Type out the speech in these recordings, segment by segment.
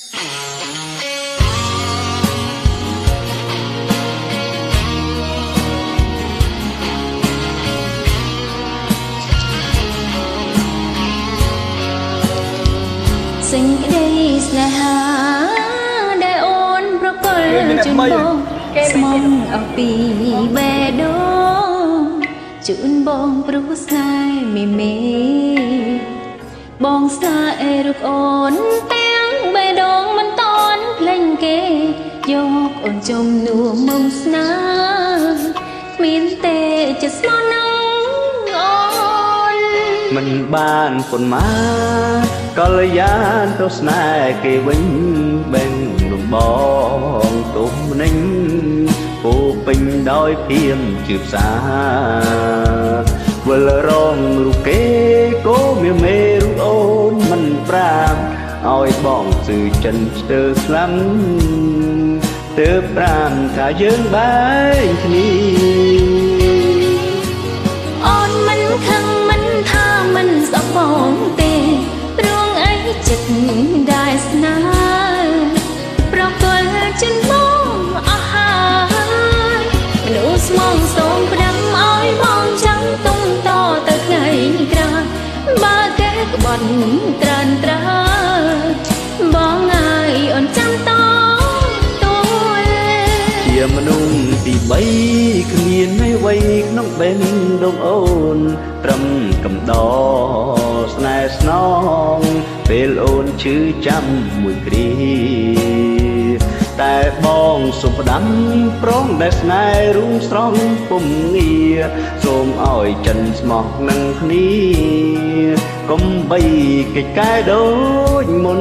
សេចក្តីស្នេហាដែលអូនប្រកល់ជូនបងស្មងអស់ពីបេះដូងជូនបងព្រោះស្នេហ៍មេមេបងស្នេហ៍អេរុកអូន យកអូនចំនួនមកស្នេហ៍គ្មានទេចិត្តស្មោះនឹងអូនមិនបានប៉ុន្មានកលយានទៅស្នេហ៍គេវិញបេងលំបងទុំនឹងពោពេញដោយភៀមជឿផ្សាវិលរងរូបគេក៏មានមេរូបអូនមិនប្រាំ ឲ្យបងសឺចិនស្ទើស្លាំទើបប្រាំថាយើងបែងគ្នាអូនមិនខឹងមិនថាមិនសប្បងទេព្រោះអីចិត្តដែលស្នេហ៍ប្រកល់ចិនបងអស់ហើយមនុស្សស្មងសូមផ្ដាំឲ្យបងចាំទុំតទៅថ្ងៃក្រោយបើគេក្បត់ត្រានត្រើ មនុស្សទី3គ្មានអ្វីក្នុងបេះដូងអូន ត្រឹមកំដរស្នេហ៍ស្នងពេលអូនឈឺចាំមួយគ្រាតែបងសុំផ្ដាំប្រងដែលស្នេហ៍រួមស្រង់ពុំងារសូមឲ្យចិនស្មោះនឹងគ្នាកុំបីកិច្ចកែដូចមុន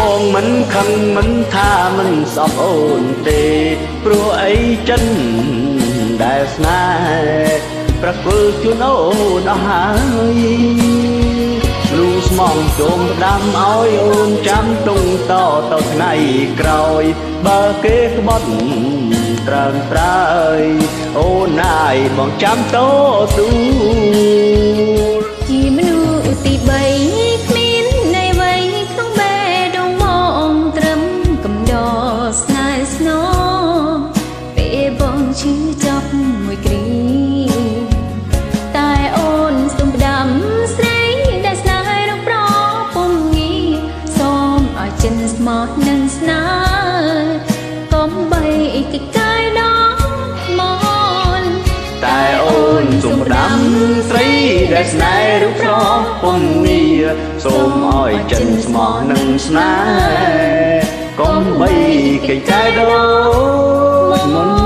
បងមិនខឹងមិនថាមិនស្អប់អូនទេព្រោះអីចិនដែលស្នេហ៍ប្រគល់ជូនអូនអស់ហើយលូស្មងជុំផ្ដាំឲ្យអូនចាំទុងតទៅថ្ងៃក្រោយ បើគេក្បត់ត្រើមត្រើយអូនណាយបងចាំតទូលជាមនុស្ស ដែលស្នេហ៍រូបស្រស់ពុំងារសូមឲ្យចិនស្មោះនឹងស្នេហ៍កុំបីកិច្ចកែដូចមុន